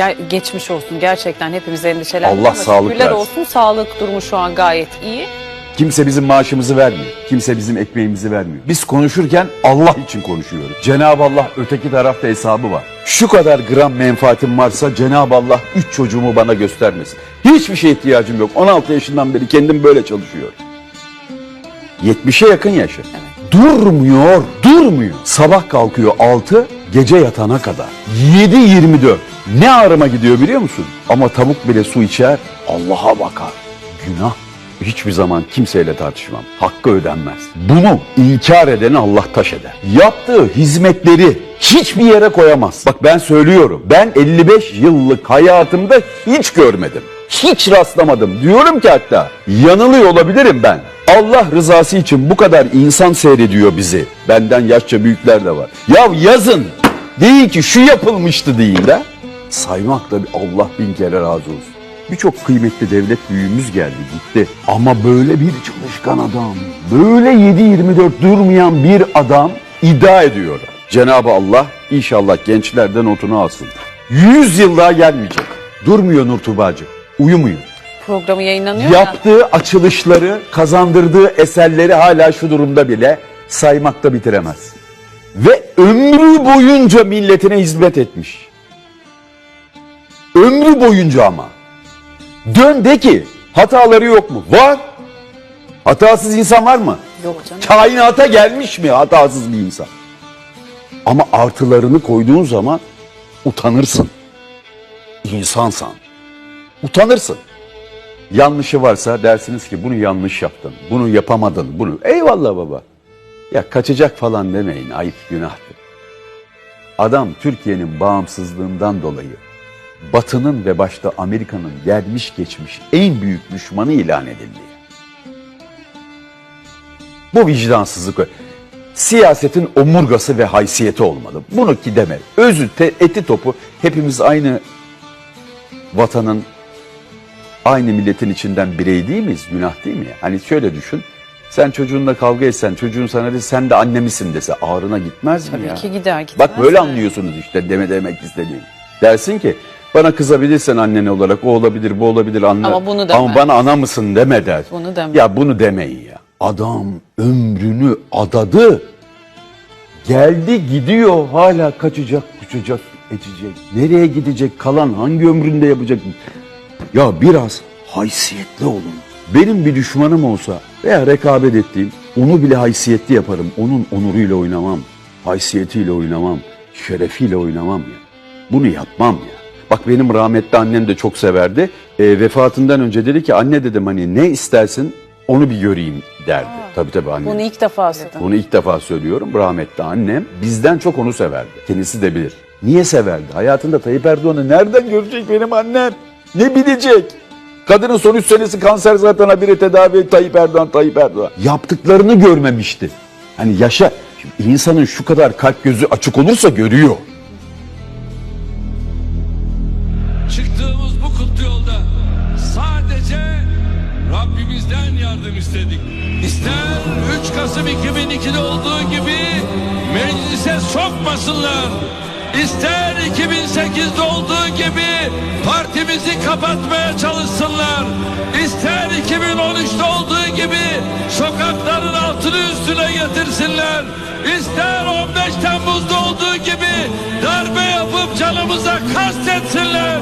Ger- geçmiş olsun gerçekten hepimiz endişelendik. Allah sağlık versin. olsun sağlık durumu şu an gayet iyi. Kimse bizim maaşımızı vermiyor. Kimse bizim ekmeğimizi vermiyor. Biz konuşurken Allah için konuşuyoruz. Cenab-ı Allah öteki tarafta hesabı var. Şu kadar gram menfaatim varsa Cenab-ı Allah üç çocuğumu bana göstermesin. Hiçbir şeye ihtiyacım yok. 16 yaşından beri kendim böyle çalışıyorum. 70'e yakın yaşı. Durmuyor, durmuyor. Sabah kalkıyor 6, gece yatana kadar. 7-24. Ne ağrıma gidiyor biliyor musun? Ama tavuk bile su içer, Allah'a bakar. Günah. Hiçbir zaman kimseyle tartışmam. Hakkı ödenmez. Bunu inkar edeni Allah taş eder. Yaptığı hizmetleri hiçbir yere koyamaz. Bak ben söylüyorum. Ben 55 yıllık hayatımda hiç görmedim. Hiç rastlamadım. Diyorum ki hatta yanılıyor olabilirim ben. Allah rızası için bu kadar insan seyrediyor bizi. Benden yaşça büyükler de var. Ya yazın. Deyin ki şu yapılmıştı deyin de. Saymakla bir Allah bin kere razı olsun. Birçok kıymetli devlet büyüğümüz geldi gitti. Ama böyle bir çalışkan adam, böyle 7-24 durmayan bir adam iddia ediyor. Cenab-ı Allah inşallah gençlerden notunu alsın. 100 yıl daha gelmeyecek. Durmuyor Nur Tubacı. Uyumuyor. Programı yayınlanıyor ya. Yaptığı açılışları, kazandırdığı eserleri hala şu durumda bile saymakta bitiremez. Ve ömrü boyunca milletine hizmet etmiş. Ömrü boyunca ama. Dön de ki hataları yok mu? Var. Hatasız insan var mı? Yok canım. Kainata gelmiş mi hatasız bir insan? Ama artılarını koyduğun zaman utanırsın. İnsansan. Utanırsın. Yanlışı varsa dersiniz ki bunu yanlış yaptın. Bunu yapamadın. Bunu eyvallah baba. Ya kaçacak falan demeyin. Ayıp günahtır. Adam Türkiye'nin bağımsızlığından dolayı Batı'nın ve başta Amerika'nın gelmiş geçmiş en büyük düşmanı ilan edildi. Bu vicdansızlık. Siyasetin omurgası ve haysiyeti olmalı. Bunu ki deme. Özü, te- eti topu hepimiz aynı vatanın, aynı milletin içinden birey değil miyiz? Günah değil mi? Hani şöyle düşün. Sen çocuğunla kavga etsen, çocuğun sana de sen de annemisin dese ağrına gitmez mi Tabii ya? ki gider, gitmez Bak böyle mi? anlıyorsunuz işte deme demek istediğim. Dersin ki bana kızabilirsen annen olarak o olabilir bu olabilir anlar. Ama bunu deme. Ama bana ana mısın deme der. Bunu deme. Ya bunu demeyin ya. Adam ömrünü adadı. Geldi gidiyor hala kaçacak uçacak edecek. Nereye gidecek kalan hangi ömründe yapacak? Ya biraz haysiyetli olun. Benim bir düşmanım olsa veya rekabet ettiğim onu bile haysiyetli yaparım. Onun onuruyla oynamam. Haysiyetiyle oynamam. Şerefiyle oynamam ya. Bunu yapmam ya. Bak benim rahmetli annem de çok severdi. E, vefatından önce dedi ki anne dedim hani ne istersin onu bir göreyim derdi. Tabii tabii annem. Bunu ilk defa söyledim. Bunu ilk defa söylüyorum. Rahmetli annem bizden çok onu severdi. Kendisi de bilir. Niye severdi? Hayatında Tayyip Erdoğan'ı nereden görecek benim annem? Ne bilecek? Kadının son 3 senesi kanser zaten habire tedavi Tayyip Erdoğan, Tayyip Erdoğan. Yaptıklarını görmemişti. Hani yaşa. Şimdi insanın şu kadar kalp gözü açık olursa görüyor. Çıktığımız bu kutlu yolda sadece Rabbimizden yardım istedik. İster 3 Kasım 2002'de olduğu gibi meclise sokmasınlar. İster 2008'de olduğu gibi partimizi kapatmaya çalışsınlar. İster 2013'te olduğu gibi sokakların altını üstüne getirsinler. İster 15 Temmuz'da olduğu gibi darbe yapıp canımıza kastetsinler.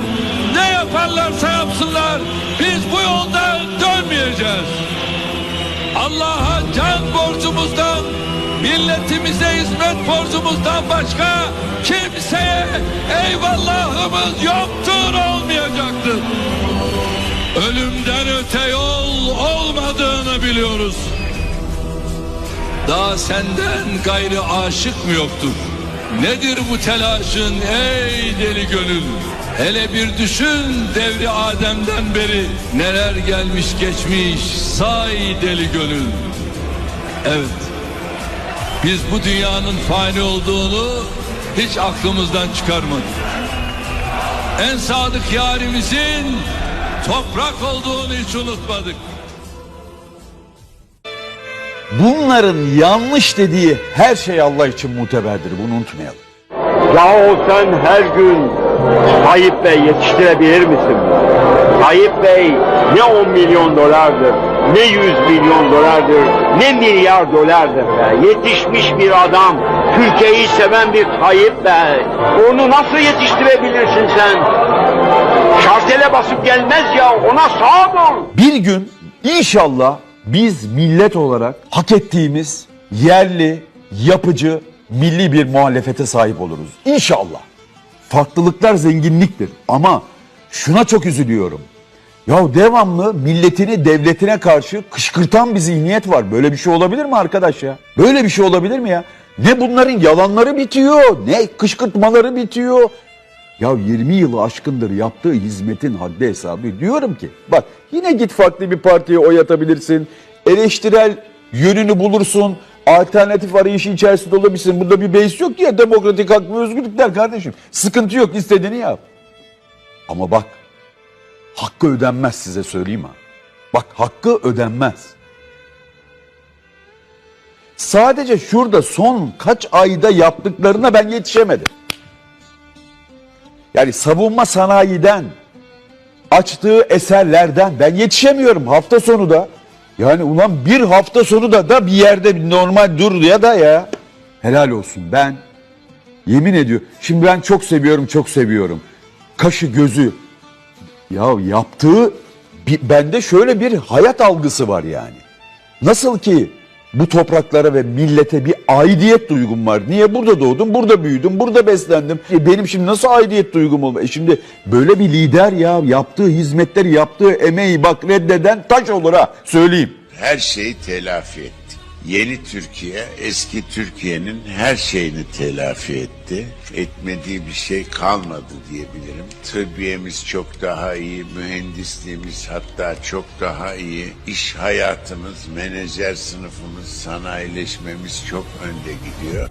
Ne yaparlarsa yapsınlar. Biz bu yolda dönmeyeceğiz. Allah'a can borcumuzdan, milletimize hizmet borcumuzdan başka kimseye eyvallahımız yoktur olmayacaktır. Ölümden öte yol olmadığını biliyoruz. Daha senden gayrı aşık mı yoktur? Nedir bu telaşın ey deli gönül? Hele bir düşün devri Adem'den beri neler gelmiş geçmiş say deli gönül. Evet. Biz bu dünyanın fani olduğunu hiç aklımızdan çıkarmadık. En sadık yarimizin toprak olduğunu hiç unutmadık. Bunların yanlış dediği her şey Allah için muteberdir. Bunu unutmayalım. Yahu sen her gün Tayyip Bey yetiştirebilir misin? Tayyip Bey ne 10 milyon dolardır, ne 100 milyon dolardır, ne milyar dolardır be. Yetişmiş bir adam, Türkiye'yi seven bir Tayyip Bey. Onu nasıl yetiştirebilirsin sen? Şartele basıp gelmez ya, ona sağ ol. Bir gün inşallah biz millet olarak hak ettiğimiz yerli, yapıcı, milli bir muhalefete sahip oluruz. İnşallah. Farklılıklar zenginliktir ama şuna çok üzülüyorum. Ya devamlı milletini devletine karşı kışkırtan bir zihniyet var. Böyle bir şey olabilir mi arkadaş ya? Böyle bir şey olabilir mi ya? Ne bunların yalanları bitiyor, ne kışkırtmaları bitiyor. Ya 20 yılı aşkındır yaptığı hizmetin haddi hesabı diyorum ki bak yine git farklı bir partiye oy atabilirsin. Eleştirel yönünü bulursun. Alternatif arayışı içerisinde olabilirsin. Burada bir beis yok ya demokratik hak ve özgürlükler kardeşim. Sıkıntı yok istediğini yap. Ama bak hakkı ödenmez size söyleyeyim ha. Bak hakkı ödenmez. Sadece şurada son kaç ayda yaptıklarına ben yetişemedim. Yani savunma sanayiden açtığı eserlerden ben yetişemiyorum hafta sonu da. Yani ulan bir hafta sonu da da bir yerde bir normal dur ya da ya. Helal olsun ben yemin ediyorum. Şimdi ben çok seviyorum çok seviyorum. Kaşı gözü ya yaptığı bende şöyle bir hayat algısı var yani. Nasıl ki bu topraklara ve millete bir aidiyet duygum var. Niye burada doğdum, burada büyüdüm, burada beslendim. E benim şimdi nasıl aidiyet duygum olma? E şimdi böyle bir lider ya yaptığı hizmetleri, yaptığı emeği bak reddeden taş olur ha söyleyeyim. her şeyi telafi etti. Yeni Türkiye eski Türkiye'nin her şeyini telafi etti. Etmediği bir şey kalmadı diyebilirim. Tıbbiyemiz çok daha iyi, mühendisliğimiz hatta çok daha iyi. İş hayatımız, menajer sınıfımız, sanayileşmemiz çok önde gidiyor.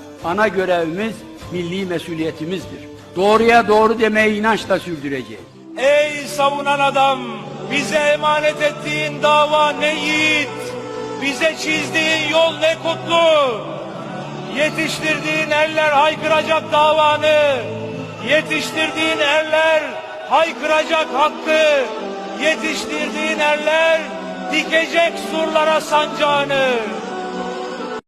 ana görevimiz, milli mesuliyetimizdir. Doğruya doğru demeyi inançla sürdüreceğiz. Ey savunan adam, bize emanet ettiğin dava ne yiğit, bize çizdiğin yol ne kutlu. Yetiştirdiğin eller haykıracak davanı, yetiştirdiğin eller haykıracak hakkı, yetiştirdiğin eller dikecek surlara sancağını.